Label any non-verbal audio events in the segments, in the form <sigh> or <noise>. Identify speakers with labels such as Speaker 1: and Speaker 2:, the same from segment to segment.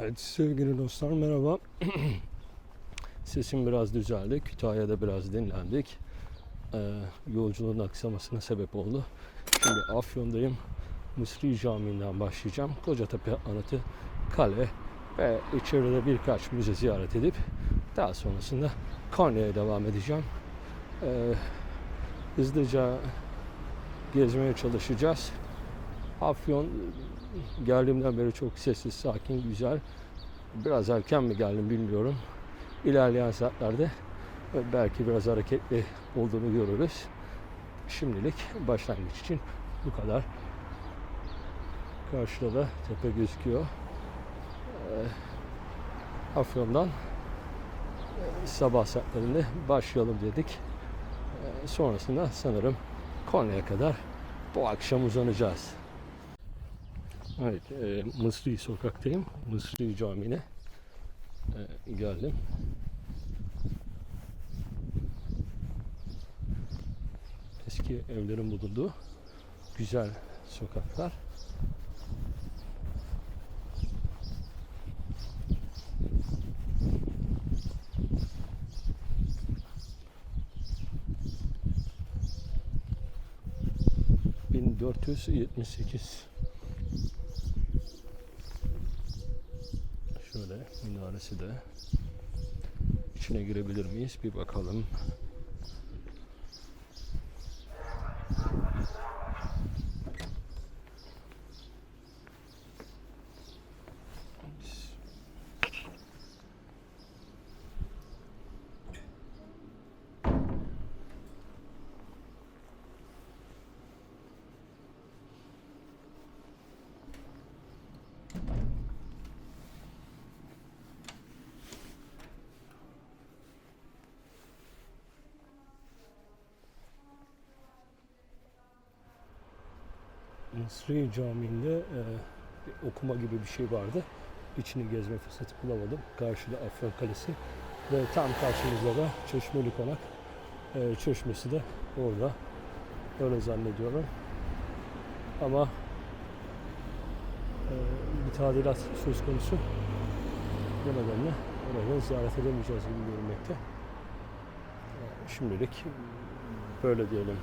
Speaker 1: Evet sevgili dostlar merhaba. <coughs> Sesim biraz düzeldi. Kütahya'da biraz dinlendik. Ee, yolculuğun aksamasına sebep oldu. Şimdi Afyon'dayım. Mısri Camii'nden başlayacağım. Kocatepe Anıtı, Kale ve içeride birkaç müze ziyaret edip daha sonrasında Konya'ya devam edeceğim. Ee, hızlıca gezmeye çalışacağız. Afyon geldiğimden beri çok sessiz, sakin, güzel. Biraz erken mi geldim bilmiyorum. İlerleyen saatlerde belki biraz hareketli olduğunu görürüz. Şimdilik başlangıç için bu kadar. Karşıda da tepe gözüküyor. Ee, Afyon'dan e, sabah saatlerinde başlayalım dedik. Sonrasında sanırım Konya'ya kadar bu akşam uzanacağız. Evet, e, Mısri sokaktayım. Mısri Camii'ne e, geldim. Eski evlerin bulunduğu güzel sokaklar. ...1478... Şöyle minaresi de içine girebilir miyiz? Bir bakalım. Mısri Camii'nde e, okuma gibi bir şey vardı. İçini gezme fırsatı bulamadım. Karşıda Afyon Kalesi ve tam karşımızda da Çeşmeli Konak. E, çeşmesi de orada. Öyle zannediyorum. Ama e, bir tadilat söz konusu. Bu nedenle oraya ziyaret edemeyeceğiz gibi görünmekte. E, şimdilik böyle diyelim.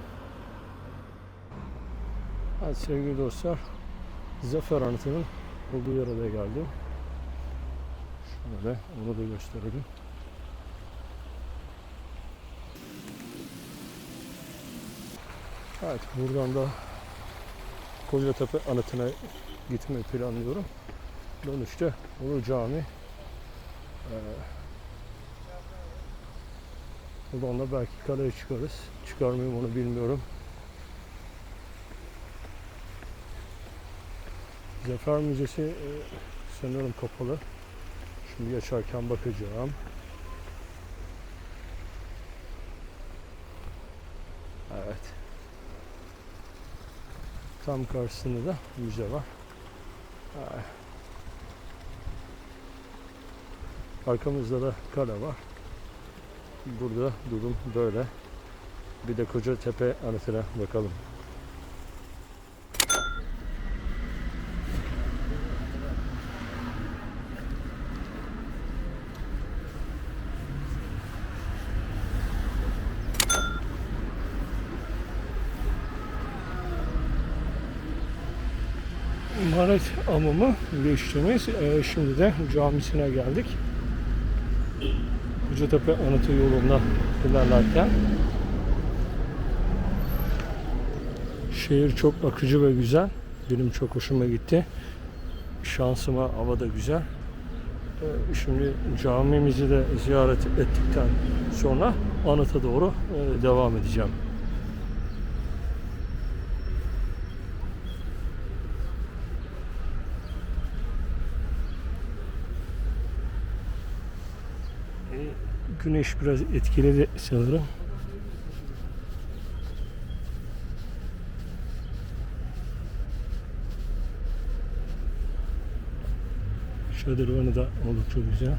Speaker 1: Evet sevgili dostlar, Zafer Anıtı'nın olduğu yere de geldim. Şöyle onu da gösterelim. Evet buradan da Kocatepe Anıtı'na gitmeyi planlıyorum. Dönüşte Ulu Cami. Ee, buradan da belki kaleye çıkarız. Çıkar mıyım onu bilmiyorum. Zafer Müzesi e, sanırım kapalı. Şimdi geçerken bakacağım. Evet. Tam karşısında da müze var. Arkamızda da kale var. Burada durum böyle. Bir de Kocatepe anıtına bakalım. Hamamı geçtiğimiz e, şimdi de camisine geldik. Kocatepe Anıtı yolunda ilerlerken şehir çok akıcı ve güzel. Benim çok hoşuma gitti. Şansıma hava da güzel. E, Şimdi camimizi de ziyaret ettikten sonra anıta doğru e, devam edeceğim. Güneş biraz etkiledi sanırım. Şadırvanı da oldukça güzel.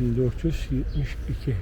Speaker 1: 1472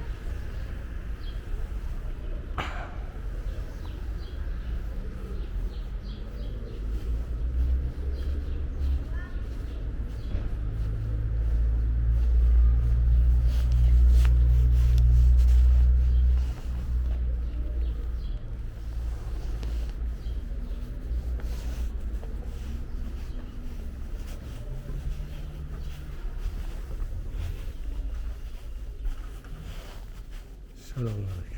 Speaker 1: Selamünaleyküm.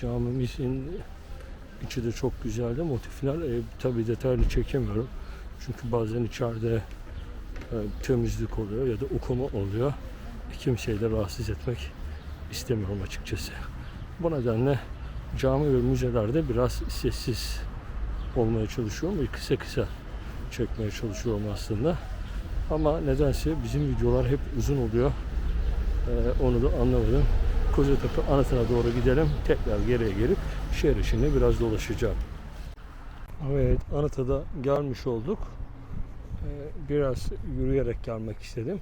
Speaker 1: Camimizin içi de çok güzeldi. Motifler e, tabi detaylı çekemiyorum. Çünkü bazen içeride e, temizlik oluyor ya da okuma oluyor. Kimseyi de rahatsız etmek istemiyorum açıkçası. Bu nedenle cami ve müzelerde biraz sessiz olmaya çalışıyorum ve kısa kısa çekmeye çalışıyorum aslında. Ama nedense bizim videolar hep uzun oluyor. E, onu da anlamadım. Kocatepe anıtına doğru gidelim. Tekrar geriye gelip şehir içinde biraz dolaşacağım. Evet, anıta da gelmiş olduk. Ee, Biraz yürüyerek gelmek istedim.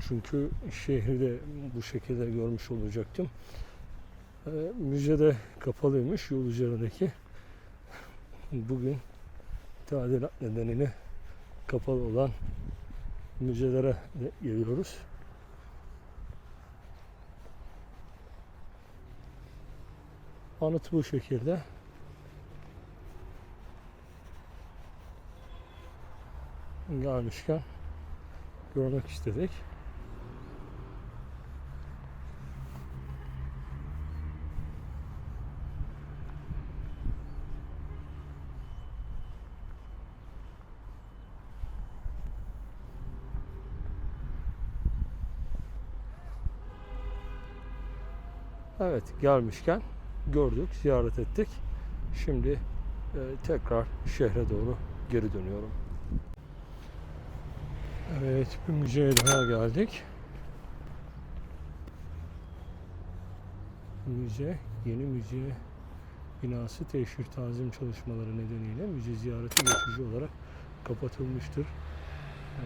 Speaker 1: Çünkü şehri de bu şekilde görmüş olacaktım. Ee, Müze de kapalıymış yol üzerindeki. Bugün tadilat nedeniyle kapalı olan müzelere geliyoruz. Anıt bu şekilde. Gelmişken görmek istedik. Evet gelmişken gördük, ziyaret ettik. Şimdi e, tekrar şehre doğru geri dönüyorum. Evet, bir müzeye daha geldik. Müze, yeni müze binası teşhir tazim çalışmaları nedeniyle müze ziyareti geçici olarak kapatılmıştır. Ee,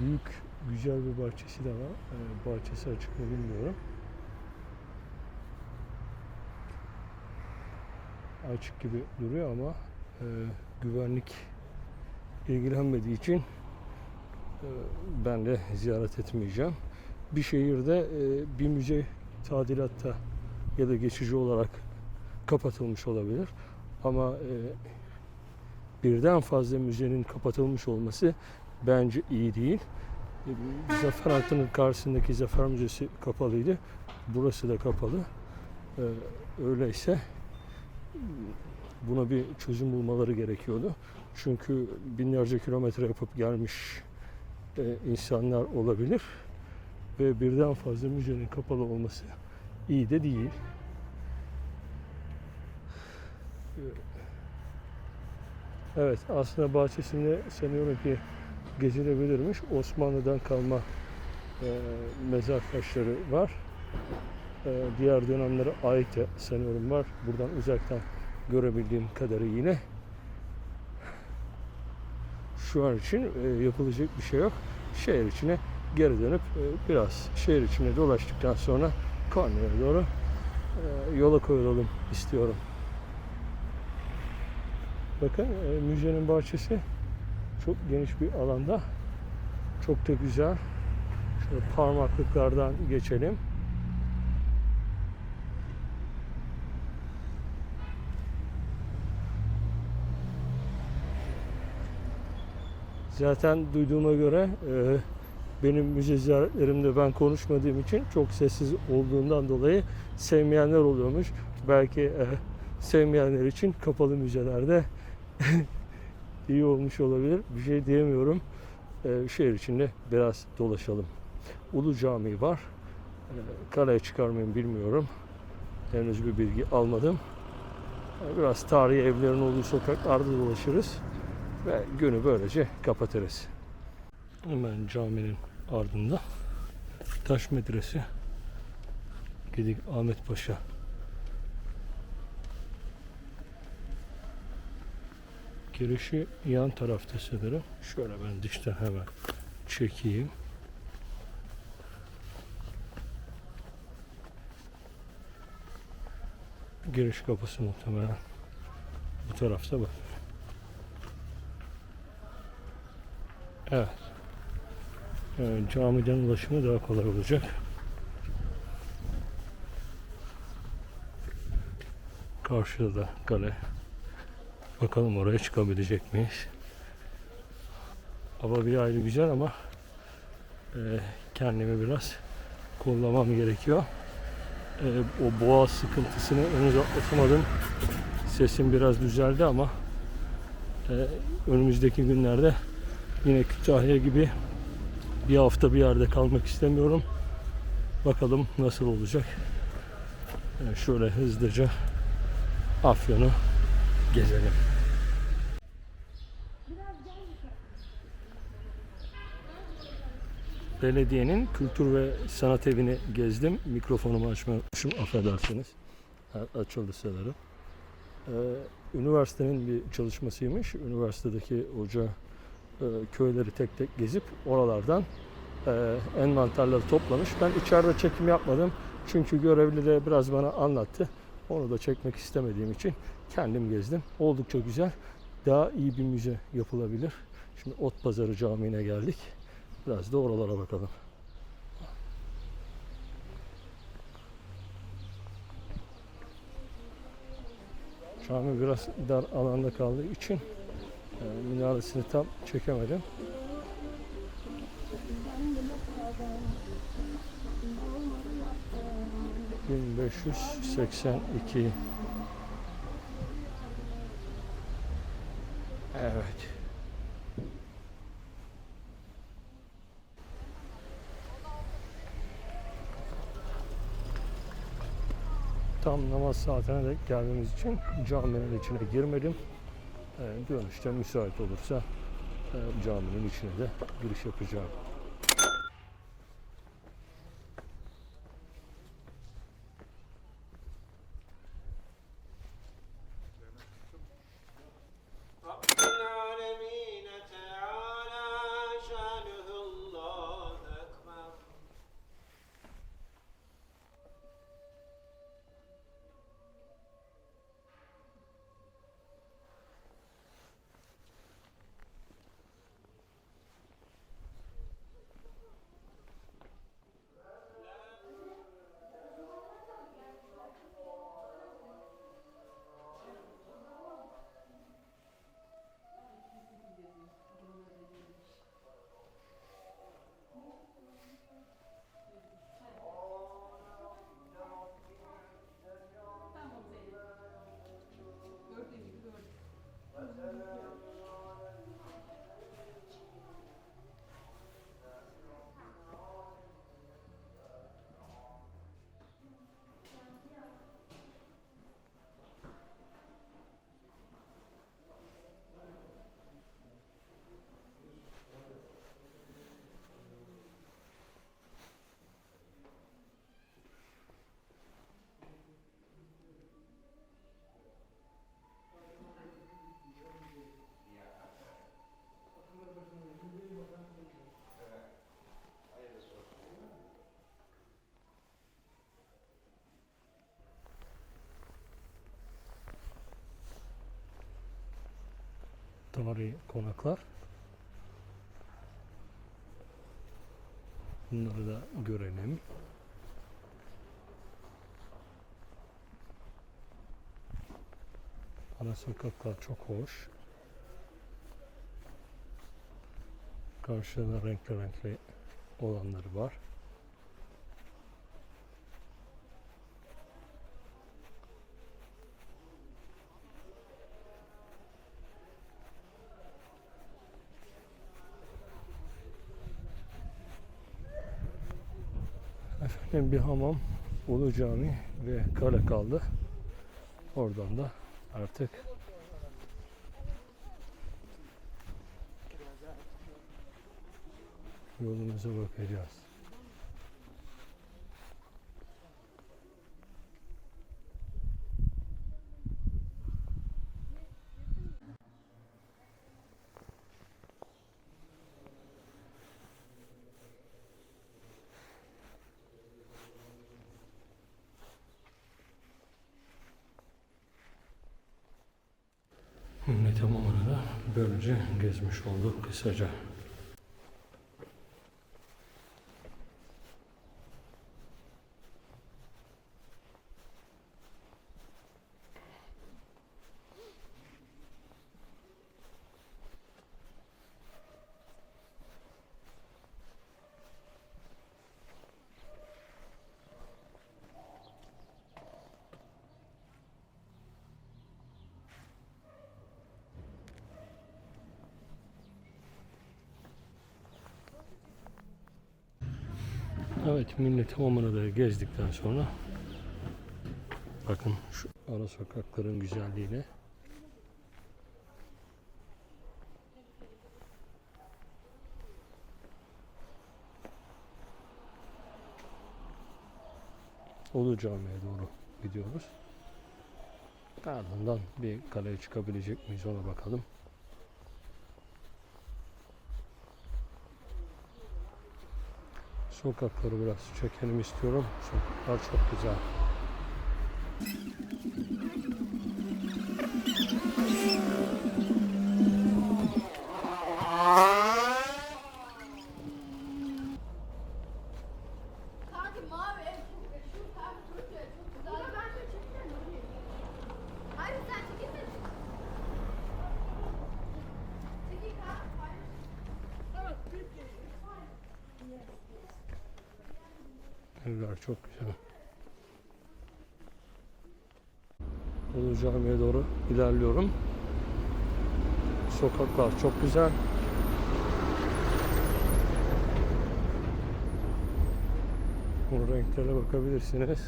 Speaker 1: büyük, güzel bir bahçesi de var. Ee, bahçesi açık mı bilmiyorum. Açık gibi duruyor ama e, güvenlik ilgilenmediği için e, ben de ziyaret etmeyeceğim. Bir şehirde e, bir müze tadilatta ya da geçici olarak kapatılmış olabilir. Ama e, birden fazla müzenin kapatılmış olması bence iyi değil. E, Zafer Hattı'nın karşısındaki Zafer Müzesi kapalıydı. Burası da kapalı. E, öyleyse buna bir çözüm bulmaları gerekiyordu. Çünkü binlerce kilometre yapıp gelmiş e, insanlar olabilir ve birden fazla müzenin kapalı olması iyi de değil. Evet aslında bahçesinde sanıyorum ki gezilebilirmiş. Osmanlı'dan kalma e, mezar taşları var. Ee, diğer dönemlere ait sanıyorum var. Buradan uzaktan görebildiğim kadarı yine. Şu an için e, yapılacak bir şey yok. Şehir içine geri dönüp e, biraz şehir içine dolaştıktan sonra Konya'ya doğru e, yola koyulalım istiyorum. Bakın müzenin bahçesi çok geniş bir alanda. Çok da güzel. Şöyle parmaklıklardan geçelim. Zaten duyduğuma göre e, benim müze ziyaretlerimde ben konuşmadığım için çok sessiz olduğundan dolayı sevmeyenler oluyormuş. Belki e, sevmeyenler için kapalı müzelerde <laughs> iyi olmuş olabilir. Bir şey diyemiyorum. E, şehir içinde biraz dolaşalım. Ulu Camii var. E, kaleye çıkar mıyım bilmiyorum. Henüz bir bilgi almadım. E, biraz tarihi evlerin olduğu sokaklarda dolaşırız ve günü böylece kapatırız. Hemen caminin ardında taş medrese Gedik Ahmet Paşa girişi yan tarafta sanırım. Şöyle ben dıştan hemen çekeyim. Giriş kapısı muhtemelen bu tarafta bak. Evet. e, camiden ulaşımı daha kolay olacak. Karşıda da kale. Bakalım oraya çıkabilecek miyiz? Hava bir ayrı güzel ama e, kendimi biraz kollamam gerekiyor. E, o boğaz sıkıntısını henüz atlatamadım. Sesim biraz düzeldi ama e, önümüzdeki günlerde yine Kütahya gibi bir hafta bir yerde kalmak istemiyorum. Bakalım nasıl olacak. E, şöyle hızlıca Afyon'u gezelim. Belediyenin kültür ve sanat evini gezdim. Mikrofonumu açmışım affedersiniz. Açıldı sanırım. Ee, üniversitenin bir çalışmasıymış. Üniversitedeki hoca e, köyleri tek tek gezip oralardan e, envanterleri toplamış. Ben içeride çekim yapmadım. Çünkü görevli de biraz bana anlattı. Onu da çekmek istemediğim için kendim gezdim. Oldukça güzel. Daha iyi bir müze yapılabilir. Şimdi Ot Pazarı Camii'ne geldik. Biraz da oralara bakalım. Cami biraz dar alanda kaldığı için e, minaresini tam çekemedim. ...1582... Evet. Tam namaz saatine de geldiğimiz için caminin içine girmedim. Ee, dönüşte müsait olursa e, caminin içine de giriş yapacağım. Tarihi konaklar. Bunları da görelim. Ana sokaklar çok hoş. Karşıda renkli renkli olanları var. Efendim bir hamam, Ulu Cami ve kale kaldı. Oradan da artık yolumuza bakacağız. Ümmet Amaman'ı da böylece gezmiş olduk kısaca. Evet millet hamamını da gezdikten sonra bakın şu ara sokakların güzelliğine Ulu Cami'ye doğru gidiyoruz. Ardından bir kaleye çıkabilecek miyiz ona bakalım. Sokakları biraz çekelim istiyorum. Sokaklar çok güzel.
Speaker 2: Çok güzel.
Speaker 1: Ulu Cami'ye doğru ilerliyorum. Sokaklar çok güzel. Bu renklere bakabilirsiniz.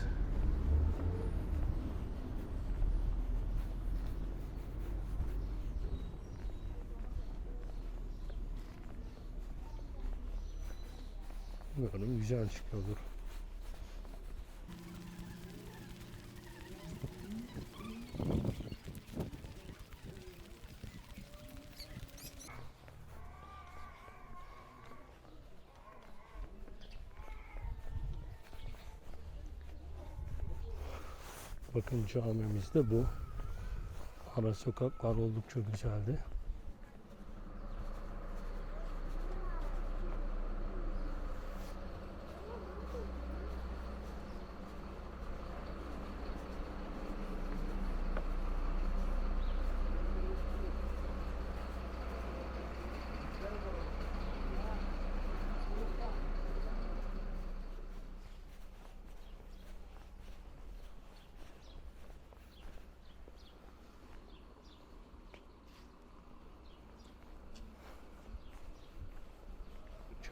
Speaker 1: Umarım güzel çıkıyordur. Bakın camimiz de bu. Ara sokaklar oldukça güzeldi.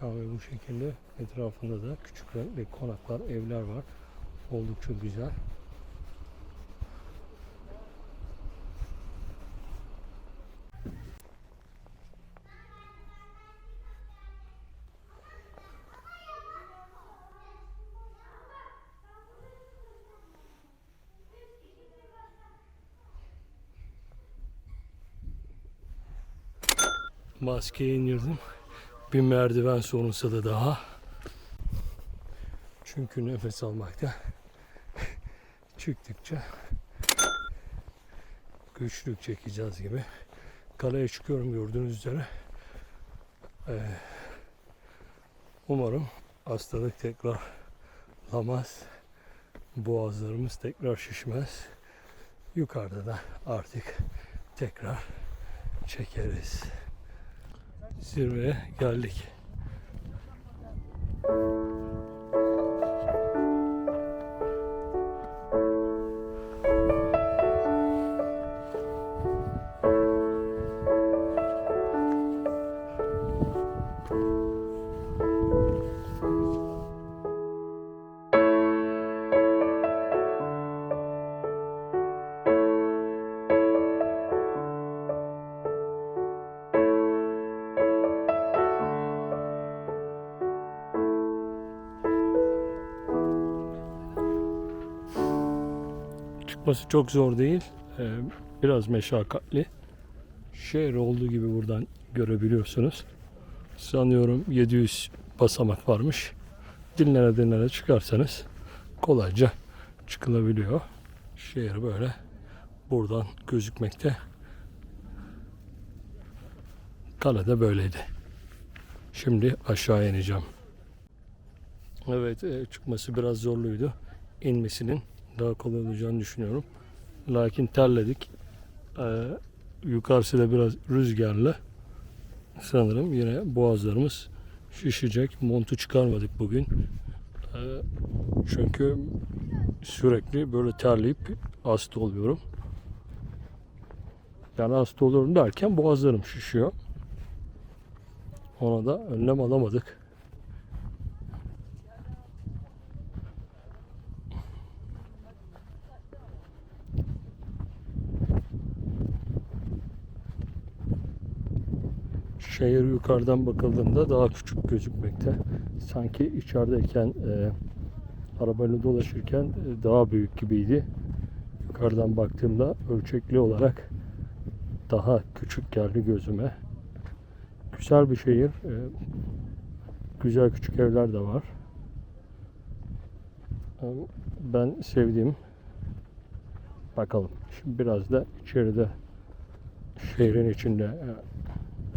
Speaker 1: Cami bu şekilde. Etrafında da küçük renkli konaklar, evler var. Oldukça güzel. Maskeyi indirdim. Bir merdiven sonrası daha. Çünkü nefes almakta <laughs> çıktıkça güçlük çekeceğiz gibi. Kaleye çıkıyorum gördüğünüz üzere. Ee, umarım hastalık tekrarlamaz. Boğazlarımız tekrar şişmez. Yukarıda da artık tekrar çekeriz zirveye geldik. Çıkması çok zor değil. Ee, biraz meşakkatli. Şehir olduğu gibi buradan görebiliyorsunuz. Sanıyorum 700 basamak varmış. Dinlene dinlene çıkarsanız kolayca çıkılabiliyor. Şehir böyle buradan gözükmekte. Kalede böyleydi. Şimdi aşağı ineceğim. Evet e, çıkması biraz zorluydu. İnmesinin daha kolay olacağını düşünüyorum. Lakin terledik. Ee, yukarısı da biraz rüzgarlı. Sanırım yine boğazlarımız şişecek. Montu çıkarmadık bugün. Ee, çünkü sürekli böyle terleyip hasta oluyorum. Yani hasta oluyorum derken boğazlarım şişiyor. Ona da önlem alamadık. Şehir yukarıdan bakıldığında daha küçük gözükmekte. Sanki içerideyken e, arabayla dolaşırken e, daha büyük gibiydi. Yukarıdan baktığımda ölçekli olarak daha küçük geldi gözüme. Güzel bir şehir. e, güzel küçük evler de var. E, Ben sevdiğim bakalım. Şimdi biraz da içeride şehrin içinde e,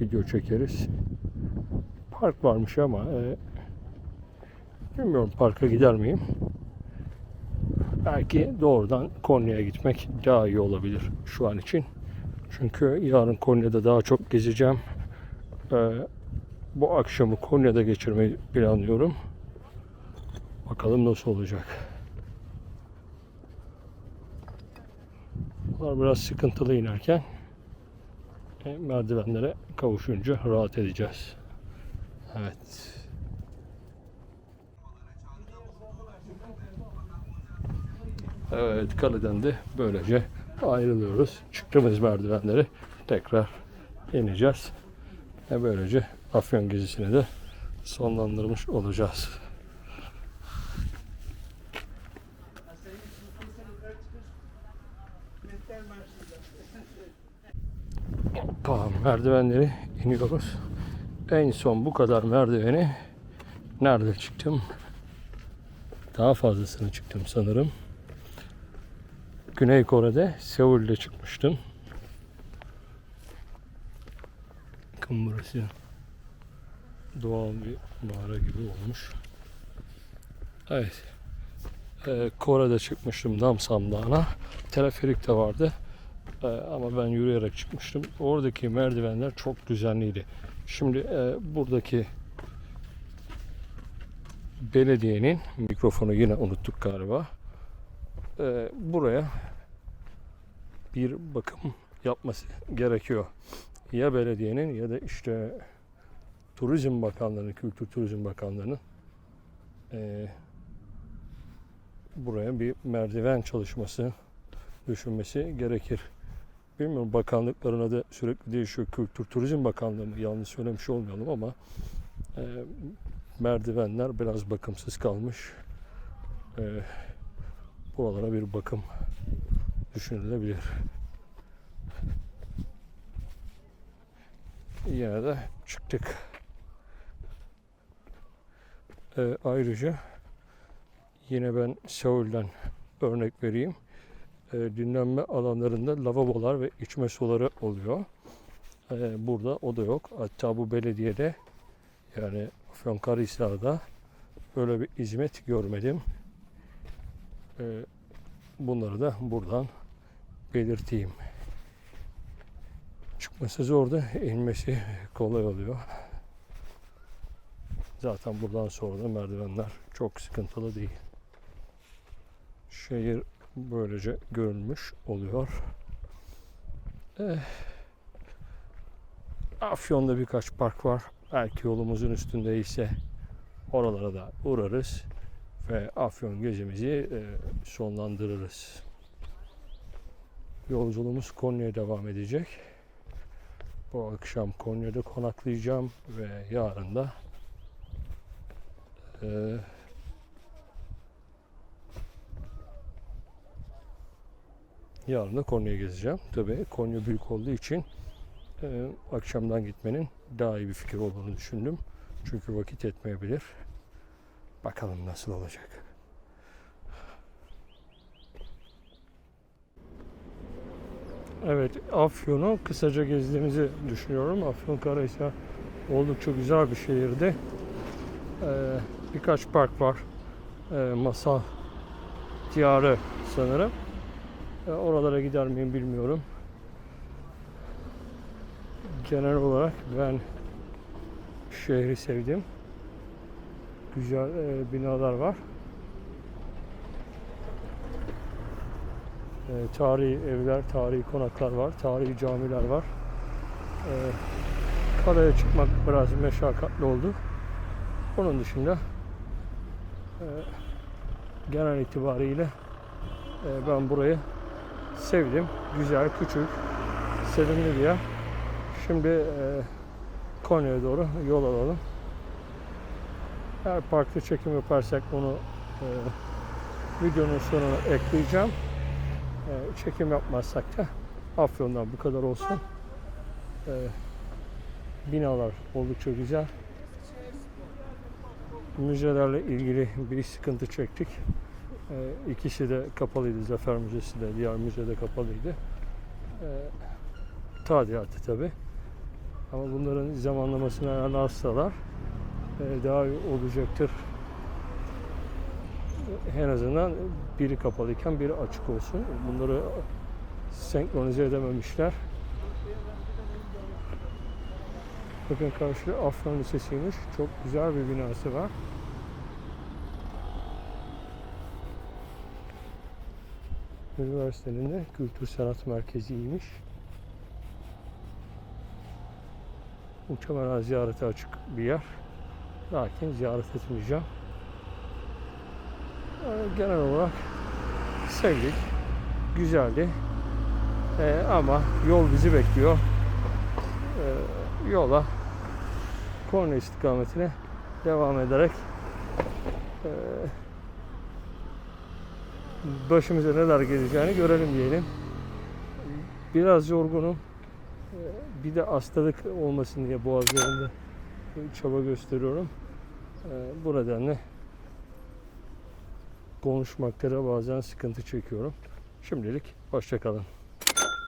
Speaker 1: video çekeriz. Park varmış ama e, bilmiyorum parka gider miyim? Belki doğrudan Konya'ya gitmek daha iyi olabilir şu an için. Çünkü yarın Konya'da daha çok gezeceğim. E, bu akşamı Konya'da geçirmeyi planlıyorum. Bakalım nasıl olacak. Bunlar biraz sıkıntılı inerken merdivenlere kavuşunca rahat edeceğiz. Evet. Evet, kaleden de böylece ayrılıyoruz. Çıktığımız merdivenleri tekrar ineceğiz. Ve böylece Afyon gezisini de sonlandırmış olacağız. Merdivenleri iniyoruz. En son bu kadar merdiveni nerede çıktım? Daha fazlasını çıktım sanırım. Güney Kore'de Seul'de çıkmıştım. Bakın burası doğal bir mağara gibi olmuş. Evet. Ee, Kore'de çıkmıştım Namsam Dağı'na. Teleferik de vardı. Ee, ama ben yürüyerek çıkmıştım. Oradaki merdivenler çok düzenliydi. Şimdi e, buradaki belediyenin mikrofonu yine unuttuk galiba. Ee, buraya bir bakım yapması gerekiyor. Ya belediyenin ya da işte Turizm Bakanlığı'nın, Kültür Turizm Bakanlığı'nın e, buraya bir merdiven çalışması düşünmesi gerekir. Bilmiyorum bakanlıkların adı sürekli değişiyor. Kültür Turizm Bakanlığı mı? Yanlış söylemiş olmayalım ama e, merdivenler biraz bakımsız kalmış. E, buralara bir bakım düşünülebilir. Yine de çıktık. E, ayrıca yine ben Seul'den örnek vereyim e, dinlenme alanlarında lavabolar ve içme suları oluyor. E, burada o da yok. Hatta bu belediyede yani Afyonkarahisar'da böyle bir hizmet görmedim. E, bunları da buradan belirteyim. Çıkması zor da inmesi kolay oluyor. Zaten buradan sonra da merdivenler çok sıkıntılı değil. Şehir böylece görülmüş oluyor. Eh, Afyon'da birkaç park var. Belki yolumuzun üstündeyse oralara da uğrarız ve Afyon gezimizi e, sonlandırırız. Yolculuğumuz Konya'ya devam edecek. Bu akşam Konya'da konaklayacağım ve yarın da e, Yarın da Konya'ya gezeceğim. Tabii Konya büyük olduğu için e, akşamdan gitmenin daha iyi bir fikir olduğunu düşündüm. Çünkü vakit etmeyebilir. Bakalım nasıl olacak. Evet, Afyon'u kısaca gezdiğimizi düşünüyorum. Afyonkarahisar oldukça güzel bir şehirdi. Ee, birkaç park var. Ee, Masal Diyarı sanırım. E, Oralara gider miyim bilmiyorum. Genel olarak ben şehri sevdim. Güzel e, binalar var. E, tarihi evler, tarihi konaklar var, tarihi camiler var. E, karaya çıkmak biraz meşakkatli oldu. Onun dışında e, genel itibariyle e, ben burayı sevdim. Güzel, küçük, sevimli bir yer. Şimdi e, Konya'ya doğru yol alalım. Eğer parkta çekim yaparsak onu e, videonun sonuna ekleyeceğim. E, çekim yapmazsak da Afyon'dan bu kadar olsun. E, binalar oldukça güzel. Müzelerle ilgili bir sıkıntı çektik. E, ikisi de kapalıydı. Zafer Müzesi de diğer müze de kapalıydı. E, tadilatı tabi. Ama bunların zamanlamasını ayarlarsalar e, daha iyi olacaktır. En azından biri kapalıyken biri açık olsun. Bunları senkronize edememişler. Bakın karşıda Afyon Lisesi'ymiş. Çok güzel bir binası var. Üniversitenin de Kültür Sanat Merkezi'ymiş. Muhtemelen ziyarete açık bir yer. Lakin ziyaret etmeyeceğim. Genel olarak sevdik. Güzeldi. Ee, ama yol bizi bekliyor. Ee, yola Konya istikametine devam ederek ee, başımıza neler geleceğini görelim diyelim. Biraz yorgunum. Bir de hastalık olmasın diye boğazlarımda çaba gösteriyorum. Ee, Bu nedenle konuşmakta da bazen sıkıntı çekiyorum. Şimdilik hoşçakalın.